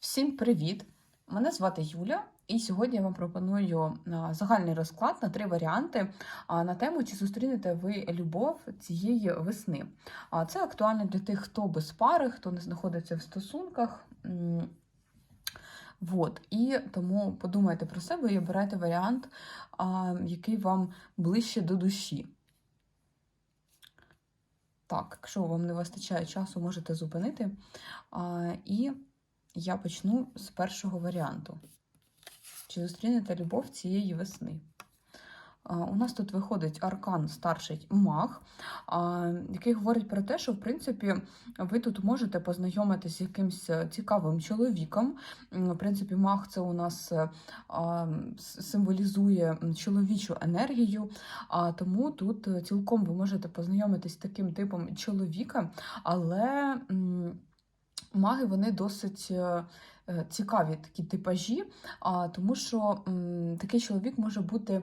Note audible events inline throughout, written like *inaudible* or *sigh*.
Всім привіт! Мене звати Юля, і сьогодні я вам пропоную загальний розклад на три варіанти на тему, чи зустрінете ви любов цієї весни. Це актуально для тих, хто без пари, хто не знаходиться в стосунках. Вот. І тому подумайте про себе і обирайте варіант, який вам ближче до душі. Так, якщо вам не вистачає часу, можете зупинити. І я почну з першого варіанту. Чи зустрінете любов цієї весни? У нас тут виходить аркан старший маг, який говорить про те, що в принципі ви тут можете познайомитися з якимось е, цікавим чоловіком. В принципі, маг це у нас е, символізує чоловічу енергію, тому тут е, цілком ви можете познайомитись з таким типом чоловіка, але. Маги вони досить е, е, цікаві такі типажі, тому що такий чоловік може бути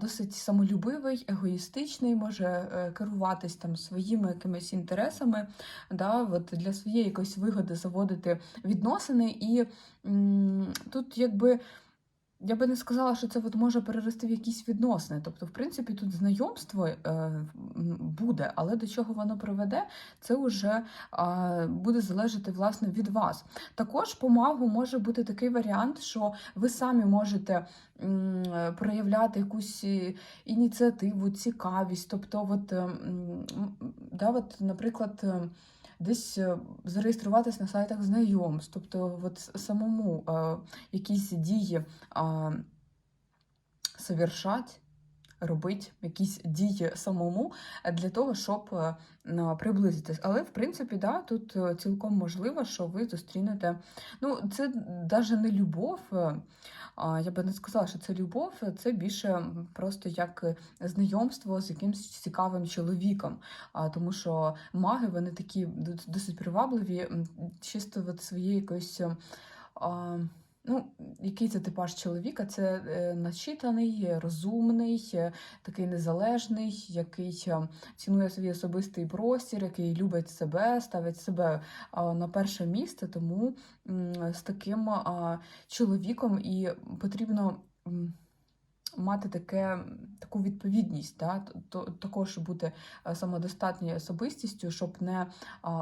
досить самолюбивий, егоїстичний, може е, керуватись там своїми якимись інтересами, да, от для своєї якоїсь вигоди заводити відносини. І тут якби. Я би не сказала, що це от може перерости в якісь відносини. Тобто, в принципі, тут знайомство е, буде, але до чого воно приведе, це вже буде залежати власне від вас. Також по магу може бути такий варіант, що ви самі можете проявляти якусь е, ініціативу, цікавість. Тобто, от, е, м, м, да, от, наприклад, е, десь е, зареєструватись на сайтах знайомств, тобто от самому е, якісь дії совершать. Робить якісь дії самому е, для того, щоб е, приблизитись. Але, в принципі, да, тут е, цілком можливо, що ви зустрінете. Ну, це навіть не любов. Я би не сказала, що це любов, це більше просто як знайомство з якимось цікавим чоловіком. Тому що маги вони такі досить привабливі, чисто от своєї якоїсь. Ну, який це типаж чоловіка? Це е, начитаний, розумний, е, такий незалежний, який е, цінує свій особистий простір, який любить себе, ставить себе на перше місце. Тому з таким чоловіком і потрібно. Мати таке, таку відповідність, да? також бути е, самодостатньою особистістю, щоб не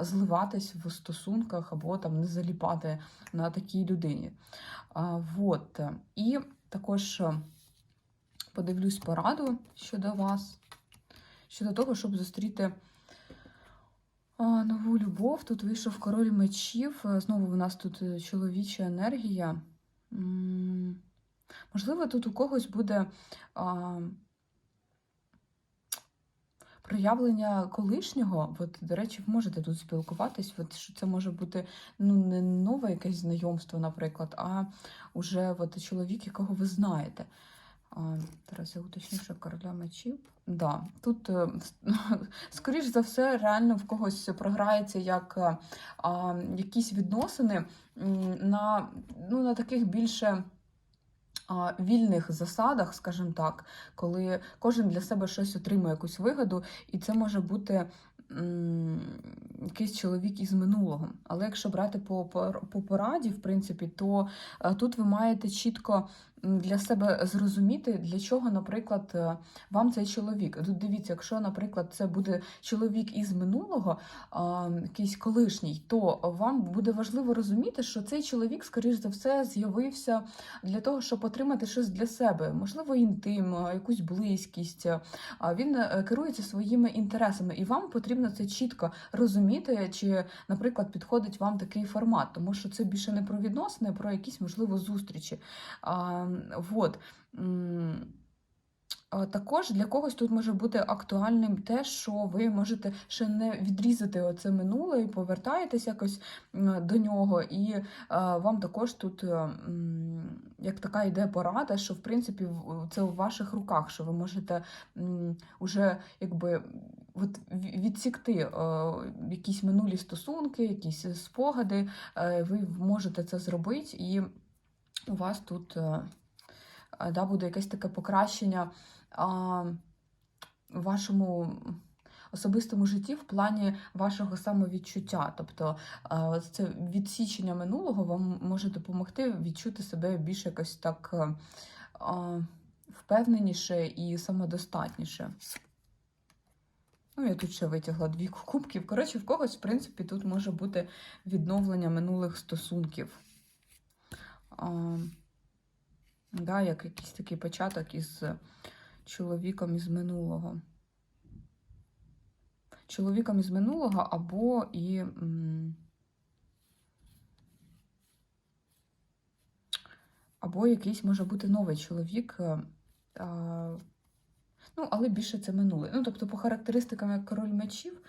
зливатись в стосунках або там не заліпати на такій людині. Вот. І також е, подивлюсь пораду щодо вас, щодо того, щоб зустріти нову любов. Тут вийшов король мечів. Знову у нас тут е, чоловіча енергія. Можливо, тут у когось буде. А, Проявлення колишнього, от, до речі, ви можете тут спілкуватись, от, що це може бути ну, не нове якесь знайомство, наприклад, а уже от, чоловік, якого ви знаєте. А, зараз я уточню, що короля мечів. Да, тут, е, *laughs* скоріш за все, реально в когось програється як е, а, якісь відносини на, ну, на таких більше вільних засадах, скажімо так, коли кожен для себе щось отримує якусь вигоду, і це може бути якийсь чоловік із минулого. Але якщо брати по, по пораді, в принципі, то е, тут ви маєте чітко для себе зрозуміти, для чого, наприклад, е, вам цей чоловік. Тут дивіться, якщо, наприклад, це буде чоловік із минулого, якийсь колишній, то вам буде важливо розуміти, що цей чоловік, скоріш за все, з'явився для того, щоб отримати щось для себе, можливо, інтим, якусь близькість. Він е, керується своїми інтересами, і вам потрібно це чітко розуміти, чи, наприклад, підходить вам такий формат, тому що це більше не про відносини, а про якісь можливо зустрічі. Вот. Також для когось тут може бути актуальним те, що ви можете ще не відрізати оце минуле і повертаєтесь якось до нього. І вам також тут е, як така йде порада, що в принципі це у ваших руках, що ви можете уже якби. От відсікти е, якісь минулі стосунки, якісь спогади, е, ви можете це зробити, і у вас тут да, буде якесь таке покращення а, вашому особистому житті в плані вашого самовідчуття. Тобто е, це відсічення минулого вам може допомогти відчути себе більш якось так е, е, впевненіше і самодостатніше. Ну, я тут ще витягла дві кубків. Коротше, в когось, в принципі, тут може бути відновлення минулих стосунків. Да, як якийсь такий початок із чоловіком із минулого. Чоловіком із минулого або і. Або якийсь може бути новий чоловік. е, Ну, але більше це минуле. Ну, тобто, по характеристикам як король мечів,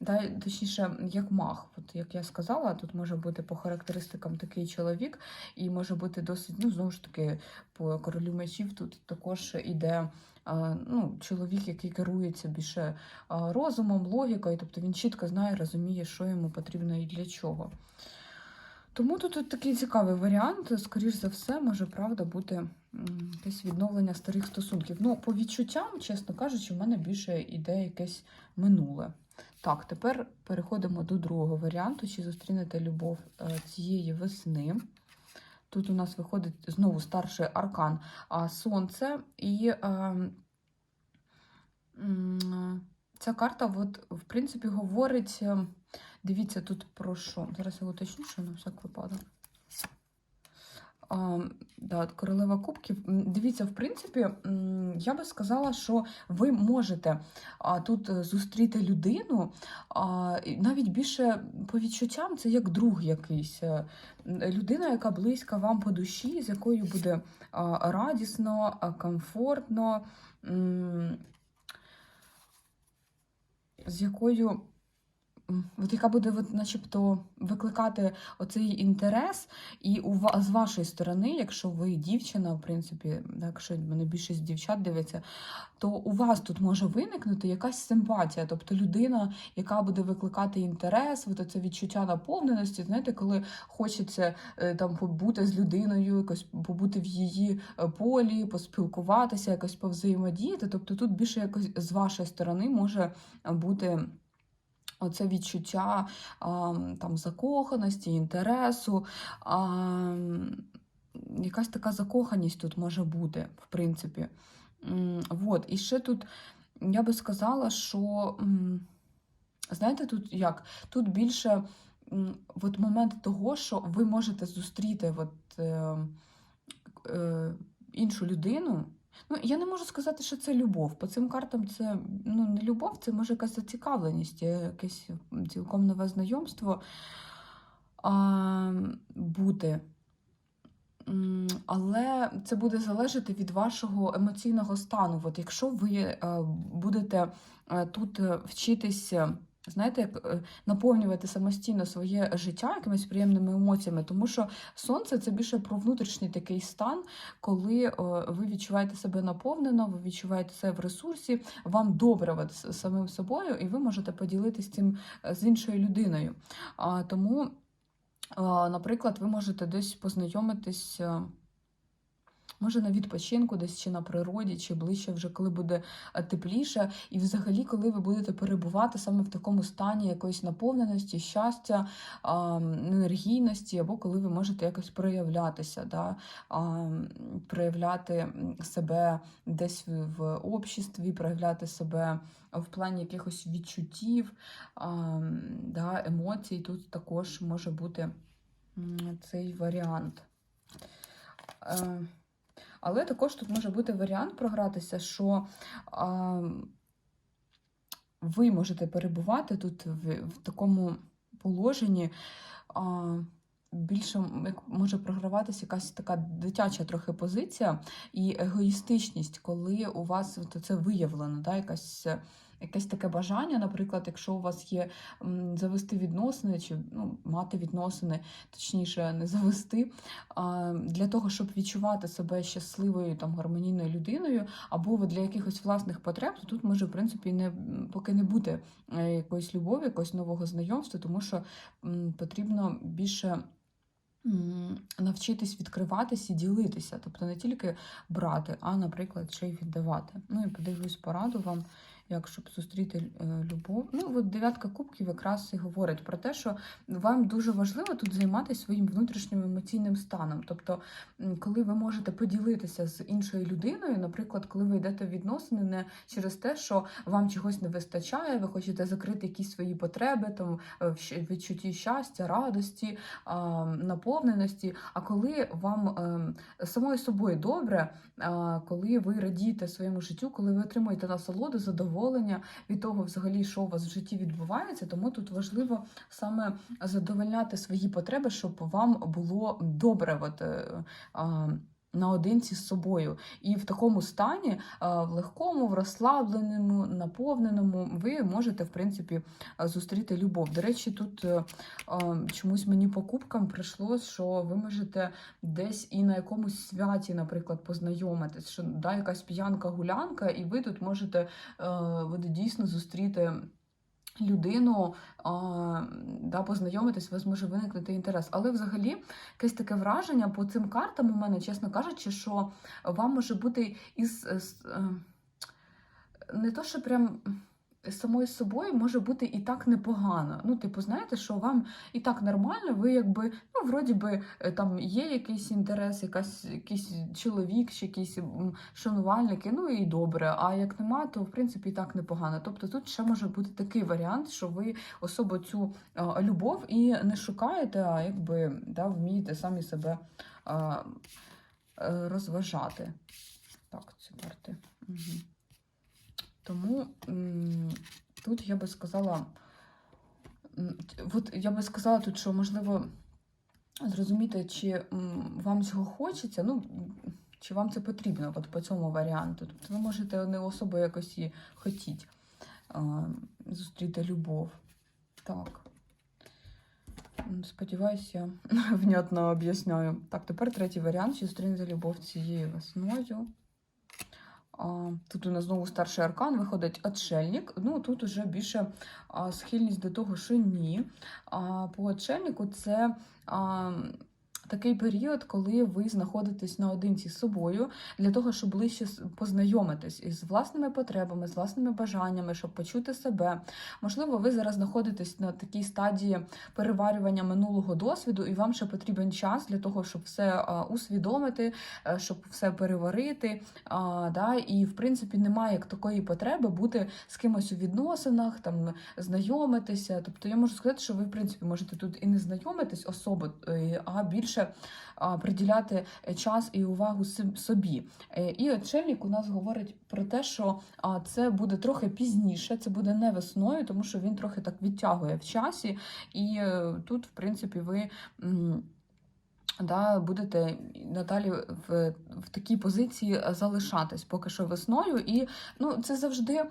да, точніше, як маг. От як я сказала, тут може бути по характеристикам такий чоловік, і може бути досить, ну, знову ж таки, по королю мечів тут також іде. Ну, чоловік, який керується більше розумом, логікою, тобто він чітко знає, розуміє, що йому потрібно і для чого. Тому тут, тут такий цікавий варіант. Скоріш за все, може правда бути якесь відновлення старих стосунків. Ну, по відчуттям, чесно кажучи, в мене більше іде якесь минуле. Так, тепер переходимо до другого варіанту. Чи зустрінете любов е, цієї весни? Тут у нас виходить знову старший аркан Сонце. І е, ця карта, от, в принципі, говорить. е, Дивіться, тут про що? Зараз я уточню, що на всяк випадок. А, да, королева кубків. Дивіться, в принципі, я би сказала, що ви можете а, тут е, зустріти людину, а, навіть більше по відчуттям, це як друг якийсь. Е, Людина, яка близька вам по душі, з якою буде а, радісно, комфортно, з якою. От яка буде начебто викликати оцей інтерес, і у з вашої сторони, якщо ви дівчина, в принципі, якщо мене більшість дівчат дивиться, то у вас тут може виникнути якась симпатія, тобто людина, яка буде викликати інтерес, от це відчуття наповненості. Знаєте, коли хочеться е, там побути з людиною, якось побути в її е, полі, поспілкуватися, якось повзаємодіяти. Тобто тут більше якось з вашої сторони може бути. Оце відчуття там закоханості, інтересу. Якась така закоханість тут може бути, в принципі. М, Вот. І ще тут я би сказала, що знаєте, тут як? Тут більше от момент того, що ви можете зустріти от, е, е, іншу людину. Ну, я не можу сказати, що це любов. По цим картам це ну, не любов, це може якась зацікавленість, е, якесь цілком нове знайомство а, бути. Але це буде залежати від вашого емоційного стану. От якщо ви е, будете е, тут вчитись, е, знаєте, як е, наповнювати самостійно своє життя якимись приємними емоціями, тому що сонце це більше про внутрішній такий стан, коли е, ви відчуваєте себе наповнено, ви відчуваєте себе в ресурсі, вам добре з самим собою, і ви можете поділитися цим е, з іншою людиною. Тому. Наприклад, ви можете десь познайомитись, може на відпочинку, десь чи на природі, чи ближче вже коли буде е, тепліше, і взагалі, коли ви будете перебувати саме в такому стані якоїсь наповненості, щастя, енергійності, або коли ви можете якось проявлятися, да? проявляти себе десь в, обществі, проявляти себе в плані якихось відчуттів, да, емоцій. Тут також може бути цей варіант. Але також тут може бути варіант програтися, що а, ви можете перебувати тут в, в такому положенні. А, Більше може програватися якась така дитяча трохи позиція і егоїстичність, коли у вас це виявлено, да, якась, якесь таке бажання, наприклад, якщо у вас є завести відносини чи ну, мати відносини, точніше, не завести, для того, щоб відчувати себе щасливою там гармонійною людиною, або для якихось власних потреб, то тут може, в принципі, не поки не бути е, якоїсь любові, якогось нового знайомства, тому що потрібно більше. Навчитись відкриватись і ділитися, тобто не тільки брати, а, наприклад, ще й віддавати. Ну і подивлюсь пораду вам, як щоб зустріти е, любов. Ну, от дев'ятка кубків якраз і говорить про те, що вам дуже важливо тут займатися своїм внутрішнім емоційним станом. Тобто, коли ви можете поділитися з іншою людиною, наприклад, коли ви йдете в відносини не через те, що вам чогось не вистачає, ви хочете закрити якісь свої потреби, там е, відчутті щастя, радості, наповненості. А коли вам е, самою собою добре, коли ви радієте своєму життю, коли ви отримуєте насолоду, задоволення від того, взагалі, що у вас в житті відбувається, тому тут важливо саме задовольняти свої потреби, щоб вам було добре. От, е, Наодинці з собою, і в такому стані, в легкому, в розслабленому, наповненому, ви можете, в принципі, зустріти любов. До речі, тут е, чомусь мені по кубкам прийшло, що ви можете десь і на якомусь святі, наприклад, познайомитись, що да, якась п'янка-гулянка, і ви тут можете е, ви дійсно зустріти. Людину а, да, познайомитись, вас може виникнути інтерес. Але взагалі якесь таке враження по цим картам у мене, чесно кажучи, що вам може бути із із е, не то, що прям самою собою може бути і так непогано. Ну, типу, знаєте, що вам і так нормально, ви якби, ну, вроді би, е, там є якийсь інтерес, якась, якийсь чоловік чи якісь шанувальники, ну і добре. А як нема, то в принципі і так непогано. Тобто тут ще може бути такий варіант, що ви особо цю а, любов і не шукаєте, а якби да, вмієте самі себе а, е, розважати. Так, ці карти. Угу. Тому тут я би сказала, от я би сказала тут, що можливо зрозуміти, чи вам цього хочеться, ну чи вам це потрібно, от по цьому варіанту. Тобто ви можете не особо якось і хотіть зустріти любов. Так. М, Сподіваюсь, я *laughs* внятно об'ясняю. Так, тепер третій варіант, чи зустрінете любов цією весною. Тут у нас знову старший аркан виходить отшельник. Ну тут уже більше схильність до того, що ні. По отшельнику це такий період, коли ви знаходитесь наодинці з собою для того, щоб ближче познайомитись із власними потребами, з власними бажаннями, щоб почути себе. Можливо, ви зараз знаходитесь на такій стадії переварювання минулого досвіду, і вам ще потрібен час для того, щоб все усвідомити, е, щоб все переварити. Да, і в принципі немає як такої потреби бути з кимось у відносинах, там знайомитися. Тобто я можу сказати, що ви в принципі можете тут і не знайомитись особо, е, а більше а, приділяти е, час і увагу собі. Е, І очельник у нас говорить про те, що це буде трохи пізніше, це буде не весною, тому що він трохи так відтягує в часі, і е, тут, в принципі, ви. Да, будете надалі в, в такій позиції залишатись поки що весною. І ну, це завжди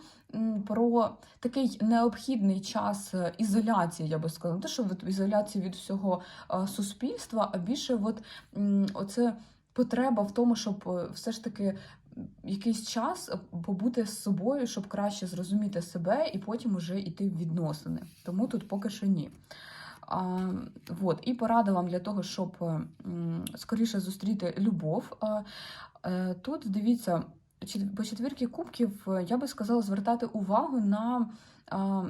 про такий необхідний час е, ізоляції, я би сказала. Те, що від ізоляції від всього е, суспільства, а більше от, оце потреба в тому, щоб е, все ж таки якийсь час побути з собою, щоб краще зрозуміти себе і потім уже йти в відносини. Тому тут поки що ні. А, вот. І порада вам для того, щоб е, скоріше зустріти любов. Е, Тут дивіться, по четвірки кубків е, я би сказала звертати увагу на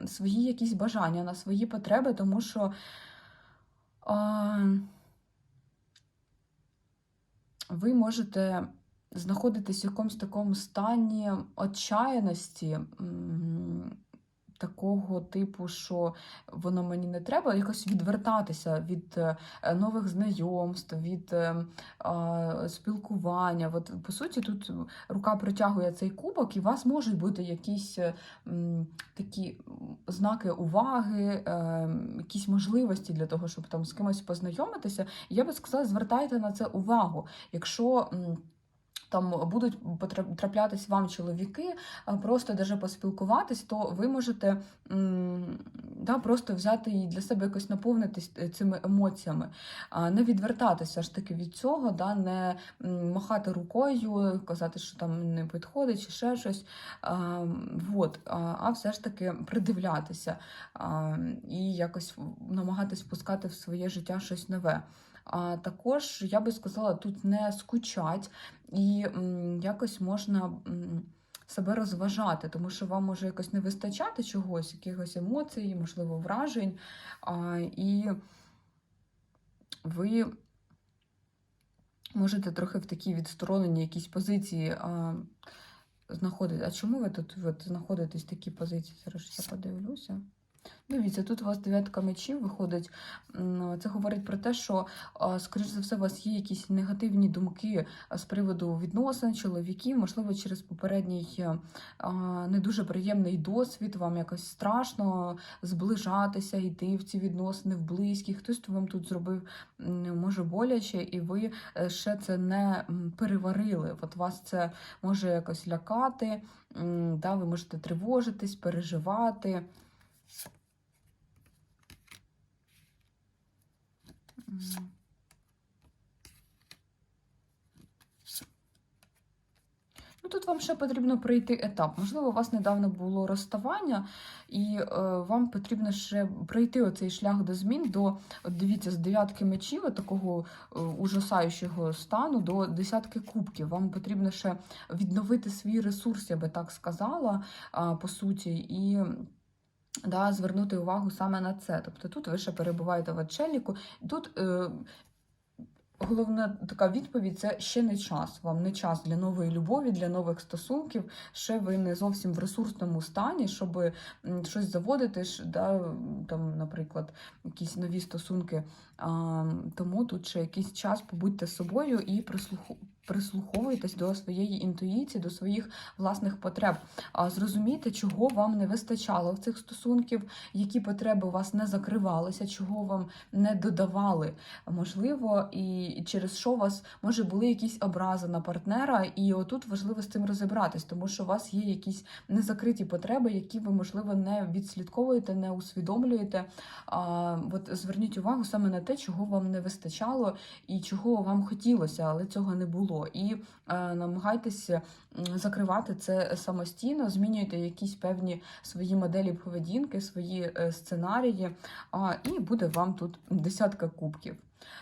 свої якісь бажання, на свої потреби, тому що ви можете знаходитись в якомусь такому стані отчаяності, такого типу, що воно мені не треба, якось відвертатися від е, нових знайомств, від е, спілкування. От, по суті, тут рука притягує цей кубок, і у вас можуть бути якісь е, такі знаки уваги, якісь можливості для того, щоб там з кимось познайомитися. Я би сказала, звертайте на це увагу. Якщо там будуть потра- траплятись вам чоловіки, просто даже поспілкуватись, то ви можете да, просто взяти і для себе якось наповнитись е, цими емоціями, не відвертатися ж таки від цього, да, не махати рукою, казати, що там не підходить чи ще щось. А, а, все ж таки придивлятися і якось намагатись впускати в своє життя щось нове. А також я би сказала, тут не скучать, і якось можна себе розважати, тому що вам може якось не вистачати чогось, якихось емоцій, можливо, вражень. А, і ви можете трохи в такій відстороненій якійсь позиції а, знаходитися. А чому ви тут от, знаходитесь в такій позиції? Зараз я подивлюся. Дивіться, тут у вас дев'ятка мечів виходить. Це говорить про те, що, скоріш за все, у вас є якісь негативні думки з приводу відносин чоловіків, можливо, через попередній не дуже приємний досвід, вам якось страшно зближатися, йти в ці відносини, в близькі. Хтось вам тут зробив може боляче, і ви е, ще це не переварили. От вас це може якось лякати, да, ви можете тривожитись, переживати. Ну, тут вам ще потрібно пройти етап. Можливо, у вас недавно було розставання, і е, вам потрібно ще пройти оцей шлях до змін, до, дивіться, з дев'ятки мечів, такого е, ужасаючого стану, до десятки кубків. Вам потрібно ще відновити свій ресурс, я би так сказала, а, по суті, і да, звернути увагу саме на це. Тобто тут ви ще перебуваєте в отшельнику. Тут е, головна така відповідь це ще не час. Вам не час для нової любові, для нових стосунків. Ще ви не зовсім в ресурсному стані, щоб щось заводити, да, там, наприклад, якісь нові стосунки. А, тому тут ще якийсь час побудьте собою і прислуху. Прислуховуйтесь до своєї інтуїції, до своїх власних потреб. А зрозумійте, чого вам не вистачало в цих стосунків, які потреби у вас не закривалися, чого вам не додавали. Можливо, і через що у вас може були якісь образи на партнера, і отут важливо з цим розібратись, тому що у вас є якісь незакриті потреби, які ви, можливо, не відслідковуєте, не усвідомлюєте. А, от зверніть увагу саме на те, чого вам не вистачало і чого вам хотілося, але цього не було. І е, намагайтеся закривати це самостійно, змінюйте якісь певні свої моделі поведінки, свої е, сценарії, і буде вам тут десятка кубків.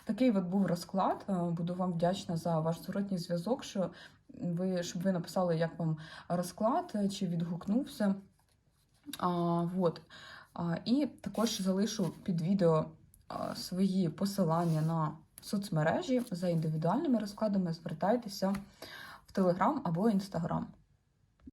Такий от був розклад. Е, Буду вам вдячна за ваш зворотній зв'язок, що ви, щоб ви написали, як вам розклад, чи відгукнувся. А, вот. а, і також залишу під відео свої посилання на соцмережі за індивідуальними розкладами. Звертайтеся в Телеграм або Інстаграм.